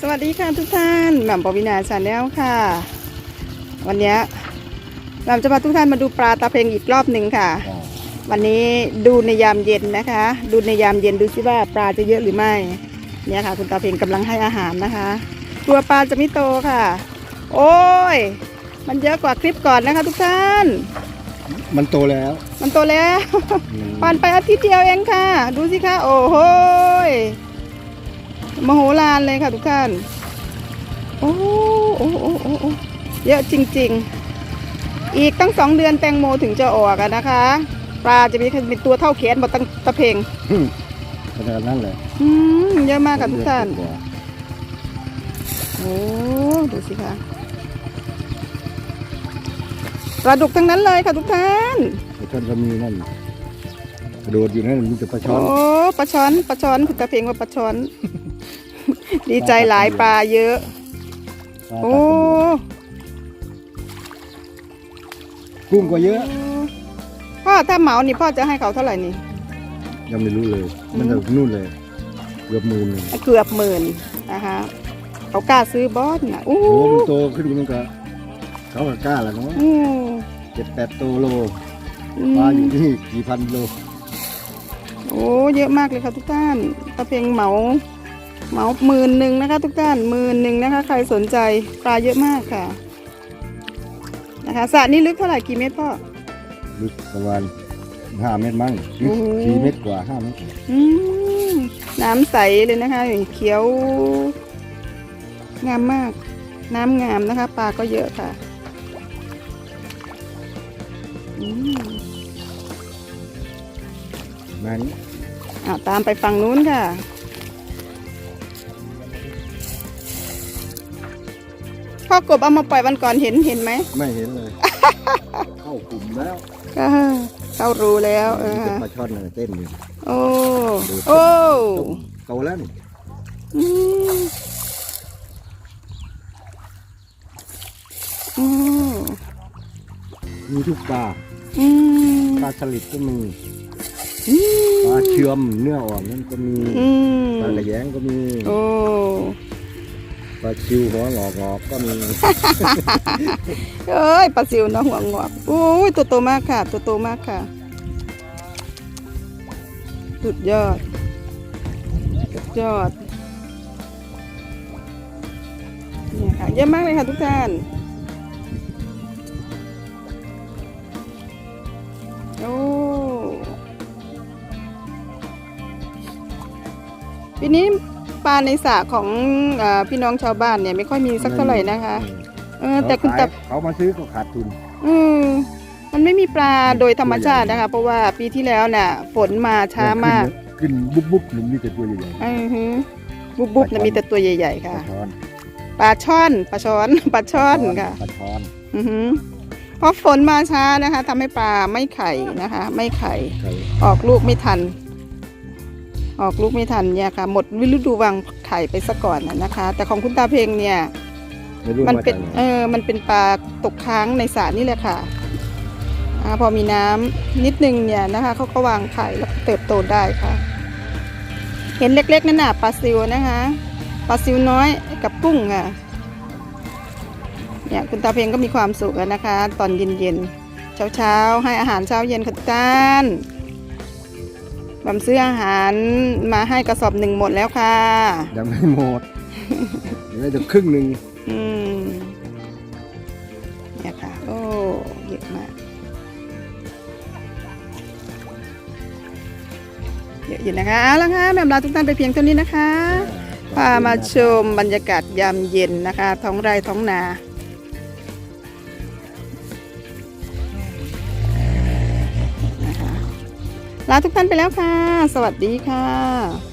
สวัสดีค่ะทุกท่านแหม่มปวินาชาแนลค่ะ วันเนี้ยแหม่มจะพาทุกท่านมาดูปลาตาเพลงอีกรอบหนึ่งค่ะ วันนี้ดูในยามเย็นนะคะ ดูในยามเย็นดูซิว่าปลาจะเยอะหรือไม่ เนี่ยค่ะ คุณตาเพลงกำลังให้อาหารนะคะ ตัวปลาจะไม่โตค่ะ โอ้ย มันเยอะกว่าคลิปก่อนนะคะ ทุกท่าน มันโตแล้ว มันโตแล้วอืมผ่านไปอาทิตย์เดียวเองค่ะ ดูสิคะโอ้โหย มโหฬารเลยค่ะทุกท่านโอ้โอ้โอ้โอ้โอ้เยอะจริง ๆ อีกตั้งสองเดือนแตงโมถึงจะออกอะนะคะ ปลาจะมีเป็นตัวเท่าแขนหมดตั้งตะเพงขนาดนั้นเลยอืมเยอะมากค่ะทุกท่านเยอะกว่าโอ้ ดูสิคะปลาดุกทั้งนั้นเลยค่ะทุกท่านปลาช่อนก็มีนั่นกระโดดอยู่นั่นมีแต่ปลาช่อน โอ้ ปลาช้อน ปลาช้อนคุณตาเพงว่าปลาช้อน ดีใจหลายปลาเยอะปลาโอ้กุ้งก็เยอะ พ่อถ้าเหมานี่พ่อจะให้เขาเท่าไหร่นี่ ยังไม่รู้เลย มันจะนู่นเลย เกือบหมื่นหนึ่งเกือบหมื่นนะคะเขากล้าซื้อบอสนะอู้โอ้มันโตขึ้นมันก็เขาก็กล้าแล้วเนาะอู้เจ็ดแปดโตโลอืปลามอยู่ที่กี่พันโล โอ้เยอะมากเลยค่ะทุกท่านตะเพียงเหมา เหมาหมื่นหนึ่งนะคะ ทุกท่านหมื่นหนึ่งนะคะ ใครสนใจปลาเยอะมากค่ะ นะคะสระนี้ลึกเท่าไหร่กี่เมตรพ่อลึกประมาณห้าเมตรมั้งโอ้โหสี่เมตรกว่าห้าเมตรอืมน้ำใสเลยนะคะเขียว งามมาก น้ำงามนะคะ ปลาก็เยอะค่ะอืมนั่นอ้าวตามไปฝั่งนู้นค่ะ พ่อกบเอามาปล่อยวันก่อนเห็นเห็นไหมไม่เห็นเลย เข้ากลุ่มแล้วก็เข้ารู้แล้วเอมีอแต่ปลาช่อนน่ะเต้นอยู่โอ้โอ้โตแล้วนี่อืมอืมมีทุกปลาอืมปลาสลิดก็มีอืมปลาเชื่อมเนื้ออ่อนนั่นก็มีอืมปลากระแยงก็มีโอ้ ปลาชิวหัวงอกงอกก็มีเอ้ยปลาซิวเนาะหัวงอกอุ้ยตัวโตมากค่ะ ตัวโตมากค่ะ สุดยอด สุดยอดเนี่ยค่ะเยอะมากเลยค่ะทุกท่านโอ้ปีนี้ ลาในสระของเออพี่น้องชาวบ้านเนี่ยไม่ค่อยมีสักเท่าไหร่นะคะเออแต่คุณตาเขาขายเขามาซื้อก็ขาดทุน อืมมันไม่มีปลาโดยธรรมชาตินะคะ เพราะว่าปีที่แล้วน่ะ ฝนมาช้ามากขึ้นบุ๊บบุ๊บหนึ่งมีแต่ตัวใหญ่อือฮึบุบบุบนะมีแต่ตัวใหญ่ๆๆปค่ะ ลาช้อนปลาช่อนปลาช้อน ปลาช่อนค่ะ ปลาช้อนอือฮึเพราะฝนมาช้านะคะทำให้ปลาไม่ไข่นะคะ ไม่ไข่ ไข่ออกลูกไม่ทัน ออกลูกไม่ทันเนี่ยค่ะ หมดฤดูวางไข่ไปซะก่อนน่ะนะคะ แต่ของคุณตาเพลงเนี่ยไม่รู้มันมาเป็นจากไหนเออมันเป็นปลาตกค้างในสระนี่แหละค่ะอ่าพอมีน้ำนิดนึงเนี่ยนะคะเขาก็วางไข่แล้วก็เติบโตได้ค่ะ เห็นเล็กๆนั่นน่ะปลาซิวนะคะปลาซิวน้อยกับกุ้งค่ะเนี่ยคุณตาเพลงก็มีความสุขอะนะคะ ตอนเย็นๆเช้าๆให้อาหารเช้าเย็นค่ะทุกท่าน บำซื้ออาหารมาให้กระสอบหนึ่งหมดแล้วค่ะยังไม่หมดเหลือจะครึ่งหนึ่งอืมเนี่ยค่ะ โอ้เยอะมาก เยอะอยู่นะคะเอาละค่ะแบบลาทุกท่านไปเพียงเท่านี้นะคะพามาชมบรรยากาศยามเย็นนะคะ ท้องไร่ท้องนา ลาทุกท่านไปแล้วค่ะ สวัสดีค่ะ